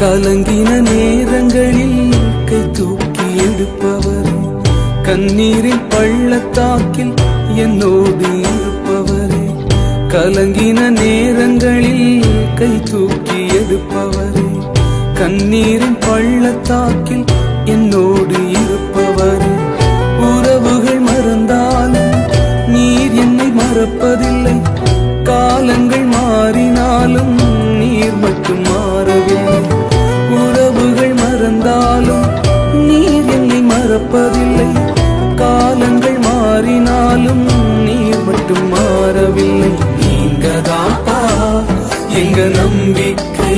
கலங்கின நேரங்களில் கை தூக்கி எடுப்பவர். கண்ணீரின் பள்ளத்தாக்கில் என்னோடு இருப்பவரே. கலங்கின நேரங்களில் கை தூக்கி எடுப்பவரே. கண்ணீரின் பள்ளத்தாக்கில் தாப்பா எங்க நம்பிக்கை